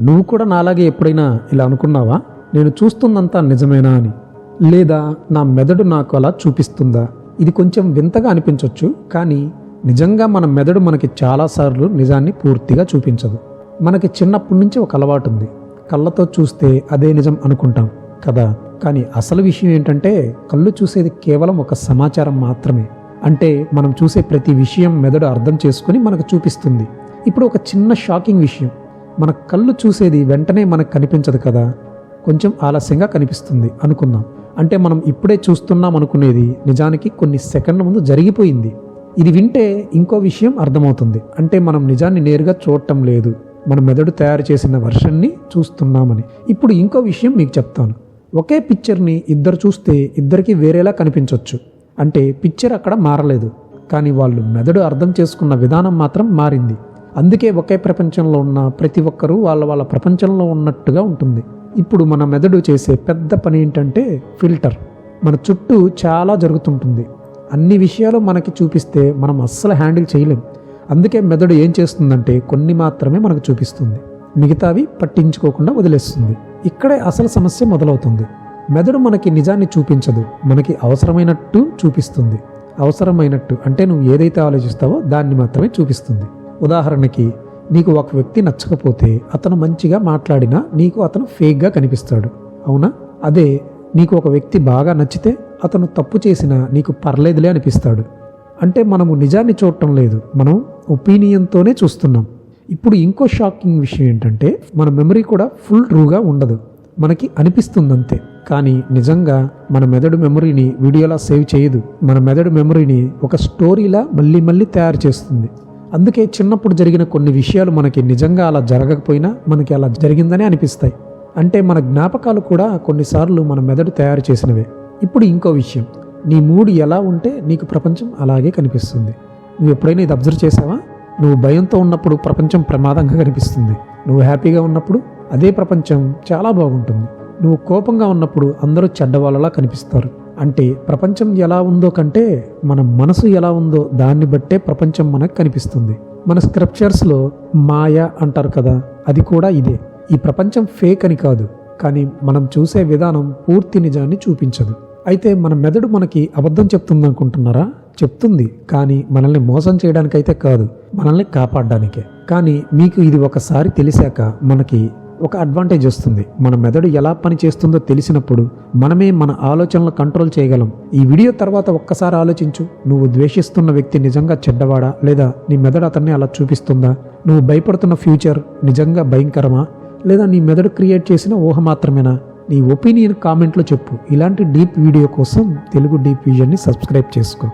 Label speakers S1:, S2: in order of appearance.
S1: నువ్వు కూడా నాలాగే ఎప్పుడైనా ఇలా అనుకున్నావా? నేను చూస్తున్నంతా నిజమేనా అని. లేదా నా మెదడు నాకు అలా చూపిస్తుందా? ఇది కొంచెం వింతగా అనిపించవచ్చు కానీ నిజంగా మన మెదడు మనకి చాలాసార్లు నిజాన్ని పూర్తిగా చూపించదు. మనకి చిన్నప్పటి నుంచి ఒక అలవాటు ఉంది. కళ్ళతో చూస్తే అదే నిజం అనుకుంటాం కదా? కానీ అసలు విషయం ఏంటంటే కళ్ళు చూసేది కేవలం ఒక సమాచారం మాత్రమే. అంటే మనం చూసే ప్రతి విషయం మెదడు అర్థం చేసుకుని మనకు చూపిస్తుంది. ఇప్పుడు ఒక చిన్న షాకింగ్ విషయం. మన కళ్ళు చూసేది వెంటనే మనకు కనిపించదు కదా. కొంచెం ఆలస్యంగా కనిపిస్తుంది అనుకుందాం. అంటే మనం ఇప్పుడే చూస్తున్నాం అనుకునేది నిజానికి కొన్ని సెకండ్ల ముందు జరిగిపోయింది. ఇది వింటే ఇంకో విషయం అర్థమవుతుంది. అంటే మనం నిజాన్ని నేరుగా చూడటం లేదు. మన మెదడు తయారు చేసిన వర్షన్ని చూస్తున్నామని. ఇప్పుడు ఇంకో విషయం మీకు చెప్తాను. ఒకే పిక్చర్ని ఇద్దరు చూస్తే ఇద్దరికి వేరేలా కనిపించవచ్చు అంటే పిక్చర్ అక్కడ మారలేదు. కానీ వాళ్ళు మెదడు అర్థం చేసుకున్న విధానం మాత్రం మారింది. అందుకే ఒకే ప్రపంచంలో ఉన్న ప్రతి ఒక్కరూ వాళ్ళ వాళ్ళ ప్రపంచంలో ఉన్నట్టుగా ఉంటుంది. ఇప్పుడు మన మెదడు చేసే పెద్ద పని ఏంటంటే ఫిల్టర్. మన చుట్టూ చాలా జరుగుతుంటుంది. అన్ని విషయాలు మనకి చూపిస్తే మనం అస్సలు హ్యాండిల్ చేయలేం. అందుకే మెదడు ఏం చేస్తుందంటే కొన్ని మాత్రమే మనకు చూపిస్తుంది. మిగతావి పట్టించుకోకుండా వదిలేస్తుంది. ఇక్కడే అసలు సమస్య మొదలవుతుంది. మెదడు మనకి నిజాన్ని చూపించదు. మనకి అవసరమైనట్టు చూపిస్తుంది. అవసరమైనట్టు అంటే నువ్వు ఏదైతే ఆలోచిస్తావో దాన్ని మాత్రమే చూపిస్తుంది. ఉదాహరణకి నీకు ఒక వ్యక్తి నచ్చకపోతే అతను మంచిగా మాట్లాడినా నీకు అతను ఫేక్గా కనిపిస్తాడు. అవునా? అదే నీకు ఒక వ్యక్తి బాగా నచ్చితే అతను తప్పు చేసినా నీకు పర్లేదులే అనిపిస్తాడు. అంటే మనము నిజాన్ని చూడటం లేదు మనం ఒపీనియన్తోనే చూస్తున్నాం. ఇప్పుడు ఇంకో షాకింగ్ విషయం ఏంటంటే మన మెమరీ కూడా ఫుల్ ట్రూగా ఉండదు. మనకి అనిపిస్తుంది అంతే కానీ నిజంగా మన మెదడు మెమరీని వీడియోలా సేవ్ చేయదు. మన మెదడు మెమరీని ఒక స్టోరీలా మళ్ళీ మళ్ళీ తయారు చేస్తుంది. అందుకే చిన్నప్పుడు జరిగిన కొన్ని విషయాలు మనకి నిజంగా అలా జరగకపోయినా మనకి అలా జరిగిందనే అనిపిస్తాయి. అంటే మన జ్ఞాపకాలు కూడా కొన్నిసార్లు మన మెదడు తయారు చేసినవే. ఇప్పుడు ఇంకో విషయం. నీ మూడు ఎలా ఉంటే నీకు ప్రపంచం అలాగే కనిపిస్తుంది. నువ్వు ఎప్పుడైనా ఇది అబ్జర్వ్ చేసావా? నువ్వు భయంతో ఉన్నప్పుడు ప్రపంచం ప్రమాదంగా కనిపిస్తుంది. నువ్వు హ్యాపీగా ఉన్నప్పుడు అదే ప్రపంచం చాలా బాగుంటుంది. నువ్వు కోపంగా ఉన్నప్పుడు అందరూ చెడ్డవాళ్ళలా కనిపిస్తారు. అంటే ప్రపంచం ఎలా ఉందో కంటే మన మనసు ఎలా ఉందో దాన్ని బట్టే ప్రపంచం మనకు కనిపిస్తుంది. మన స్క్రిప్చర్స్లో మాయ అంటారు కదా అది కూడా ఇదే. ఈ ప్రపంచం ఫేక్ అని కాదు కానీ మనం చూసే విధానం పూర్తి నిజాన్ని చూపించదు. అయితే మన మెదడు మనకి అబద్ధం చెప్తుంది అనుకుంటున్నారా చెప్తుంది కానీ మనల్ని మోసం చేయడానికైతే కాదు మనల్ని కాపాడడానికే. కానీ మీకు ఇది ఒకసారి తెలిసాక మనకి ఒక అడ్వాంటేజ్ వస్తుంది. మన మెదడు ఎలా పని చేస్తుందో తెలిసినప్పుడు మనమే మన ఆలోచనలు కంట్రోల్ చేయగలం. ఈ వీడియో తర్వాత ఒక్కసారి ఆలోచించు. నువ్వు ద్వేషిస్తున్న వ్యక్తి నిజంగా చెడ్డవాడా? లేదా నీ మెదడు అతన్ని అలా చూపిస్తుందా? నువ్వు భయపడుతున్న ఫ్యూచర్ నిజంగా భయంకరమా? లేదా నీ మెదడు క్రియేట్ చేసిన ఊహ మాత్రమేనా? నీ ఒపీనియన్ కామెంట్లో చెప్పు. ఇలాంటి డీప్ వీడియో కోసం తెలుగు డీప్ విజన్ని సబ్స్క్రైబ్ చేసుకో.